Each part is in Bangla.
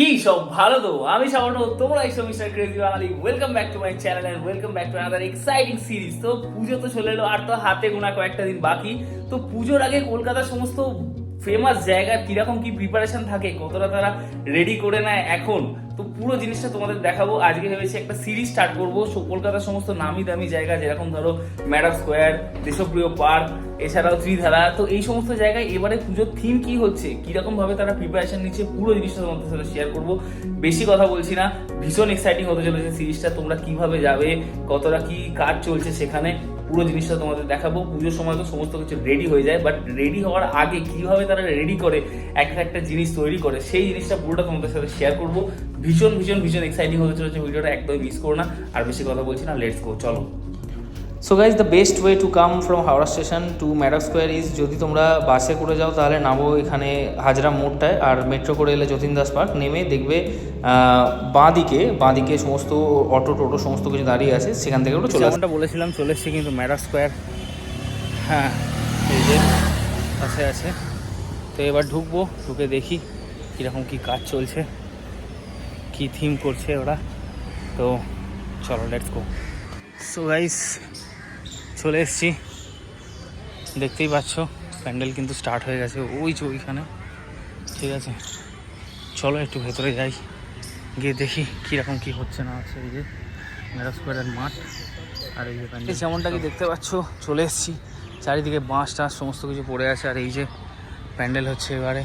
কি সব ভালো তো? আমি সামান্য তোমরা এই mister crazy Bangali welcome back to my channel and welcome back to another exciting series তো পুজো তো চলে এলো, আর তো হাতে গোনা কয়েকটা দিন বাকি। তো পুজোর আগে কলকাতার সমস্ত ফেমাস জায়গার কীরকম কি প্রিপারেশন থাকে, কতটা তারা রেডি করে নেয় এখন, তো পুরো জিনিসটা তোমাদের দেখাবো। আজকে ভেবেছি একটা সিরিজ স্টার্ট করব। কলকাতার সমস্ত নামি দামি জায়গা, যেরকম ধরো ম্যাডাম স্কোয়ার দেশপ্রিয় পার্ক এছাড়াও ত্রিধারা, তো এই সমস্ত জায়গায় এবারে পুজোর থিম কি হচ্ছে? কীরকম ভাবে তারা প্রিপারেশন নিচ্ছে? পুরো জিনিসটা তোমাদের সাথে শেয়ার করব। বেশি কথা বলছি না, ভীষণ এক্সাইটিং হতে চলেছে সিরিজটা তোমরা কীভাবে যাবে, কতটা কি কাজ চলছে সেখানে। পুরো জিনিসটা তোমাদের দেখাবো। পুজোর সময় তো সমস্ত কিছু রেডি হয়ে যায় বাট রেডি হওয়ার আগে কীভাবে তারা রেডি করে, একটা একটা জিনিস তৈরি করে, সেই জিনিসটা পুরোটা তোমাদের সাথে শেয়ার করব। ভীষণ ভীষণ ভীষণ এক্সাইটিং হতে চলেছে, ভিডিওটা একদমই মিস করো না। আর বেশি কথা বলছি না লেটস গো চলো। So guys the best way to come from Howrah station to Maddox square is যদি তোমরা বাসে করে যাও, তাহলে নামো এখানে হাজরা মোড়টায় আর মেট্রো করে এলে যতীন দাস পার্ক নেমে দেখবে বাঁ দিকে বাঁ দিকে সমস্ত অটো, টোটো, সমস্ত কিছু দাঁড়িয়ে আছে, সেখান থেকে ওটা চলে যেমনটা বলেছিলাম, চলে এসেছি কিন্তু ম্যাডক স্কোয়ার হ্যাঁ পাশে আছে। তো এবার ঢুকবো, ঢুকে দেখি কীরকম কী কাজ চলছে, কী থিম করছে ওরা। তো চলো লেটস গো সো গাইস চলে এসেছি। দেখতেই পাচ্ছ, প্যান্ডেল কিন্তু স্টার্ট হয়ে গেছে। ওই যে ওইখানে। ঠিক আছে। চলো একটু ভেতরে যাই। গিয়ে দেখি কীরকম কী হচ্ছে না হচ্ছে। এই যে মেরা স্কোয়ারের মাঠ আর এই যে প্যান্ডেল। যেমনটা কি দেখতে পাচ্ছ, চলে এসেছি। চারিদিকে বাঁশ টাঁশ, সমস্ত কিছু পড়ে আছে। আর এই যে প্যান্ডেল হচ্ছে এবারে।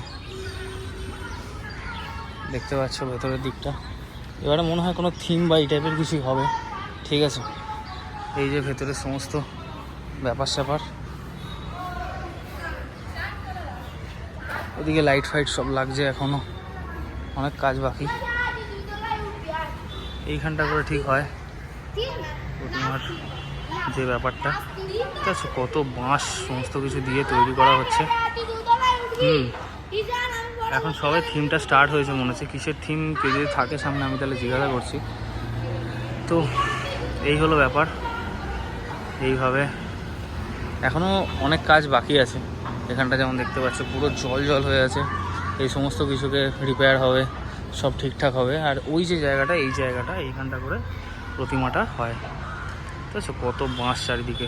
দেখতে পাচ্ছ ভেতরের দিকটা। এবারে মনে হয় কোনো থিম বা এই টাইপের কিছুই হবে। ঠিক আছে। এই যে ভেতরে সমস্ত ব্যাপার স্যাপার। ওদিকে লাইট ফাইট সব লাগছে এখনও। অনেক কাজ বাকি। এইখানটা করে ঠিক হয়। প্রতিমার যে ব্যাপারটা। ঠিক আছে, কত বাঁশ সমস্ত কিছু দিয়ে তৈরি করা হচ্ছে। হুম। এখন সবাই থিমটা স্টার্ট হয়েছে মনে হচ্ছে। কিসের থিম কে যদি থাকে সামনে আমি তাহলে জিজ্ঞাসা করছি। তো এই হলো ব্যাপার। এইভাবে। এখনও অনেক কাজ বাকি আছে। এখানটা যেমন দেখতে পাচ্ছ, পুরো জল জল হয়ে আছে। এই সমস্ত কিছুকে রিপেয়ার হবে, সব ঠিকঠাক হবে। আর ওই যে জায়গাটা, এই জায়গাটা, এইখানটা করে প্রতিমাটা হয়। ঠিক আছে কত বাঁশ চারিদিকে।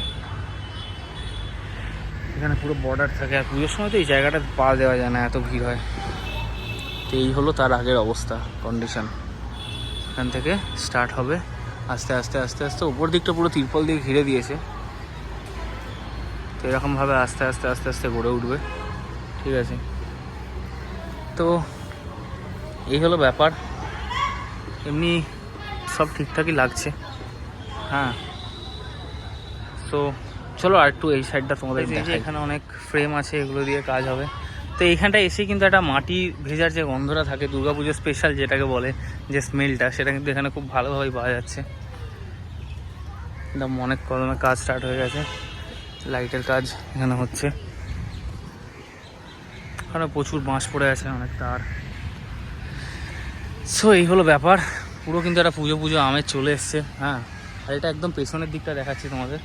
এখানে পুরো বর্ডার থাকে। আর পুজোর সময় তো এই জায়গাটা পা দেওয়া যায় না, এত ভিড় হয়। তো এই হলো তার আগের অবস্থা কন্ডিশন এখান থেকে স্টার্ট হবে। আস্তে আস্তে আস্তে আস্তে উপর দিকটা পুরো তিরপল দিয়ে ঘিরে দিয়েছে। তো এরকমভাবে আস্তে আস্তে আস্তে আস্তে গড়ে উঠবে। ঠিক আছে? তো এই হলো ব্যাপার। এমনি সব ঠিকঠাকই লাগছে। হ্যাঁ। তো চলো আর একটু এই সাইডটা তোমাদের এখানে অনেক ফ্রেম আছে এগুলো দিয়ে কাজ হবে। তো এইখানটা এসে কিন্তু একটা মাটি ভেজার যে গন্ধটা থাকে, দুর্গাপুজোর স্পেশাল যেটাকে বলে, যে স্মেলটা সেটা কিন্তু এখানে খুব ভালোভাবেই পাওয়া যাচ্ছে। একদম অনেক কদমে কাজ স্টার্ট হয়ে গেছে। লাইটের কাজ এখানে হচ্ছে। ওখানে প্রচুর বাঁশ পড়ে আছে, অনেক তার। সো এই হলো ব্যাপার। পুরো কিন্তু একটা পুজো পুজো আমের চলে এসছে হ্যাঁ। আর এটা একদম পেছনের দিকটা দেখাচ্ছি তোমাদের।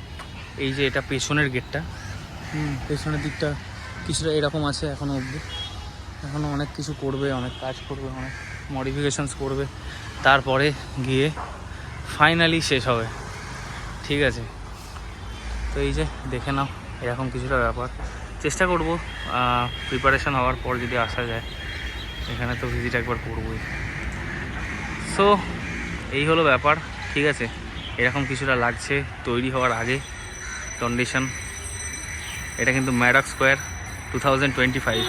এই যে এটা পেছনের গেটটা হুম, পেছনের দিকটা কিছুটা এরকম আছে এখনও অবধি। এখনও অনেক কিছু করবে, অনেক কাজ করবে, অনেক মডিফিকেশনস করবে। তারপরে গিয়ে ফাইনালি শেষ হবে। ঠিক আছে? তো এই যে দেখে নাও এরকম কিছুটা ব্যাপার। চেষ্টা করব প্রিপারেশান হওয়ার পর যদি আসা যায়। এখানে তো ভিজিট একবার করবই। সো এই হলো ব্যাপার। ঠিক আছে? এরকম কিছুটা লাগছে তৈরি হওয়ার আগে। কন্ডিশন এটা কিন্তু Maddox square two thousand twenty five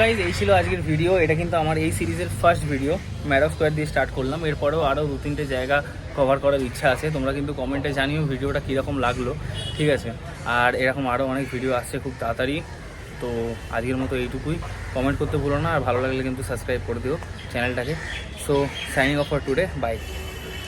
guys এই ছিল আজকের ভিডিও এটা কিন্তু আমার এই সিরিজের ফার্স্ট ভিডিও ম্যাডক স্কোয়ার দিয়ে স্টার্ট করলাম। এরপরেও আরও দু তিনটে জায়গা কভার করার ইচ্ছা আছে। তোমরা কিন্তু কমেন্টে জানিও ভিডিওটা কীরকম লাগল। ঠিক আছে? আর এরকম আরও অনেক ভিডিও আসছে খুব তাড়াতাড়ি। তো আজকের মতো এইটুকুই। কমেন্ট করতে ভুলো না। আর ভালো লাগলে কিন্তু সাবস্ক্রাইব করে দিও চ্যানেলটাকে। So signing off for today bye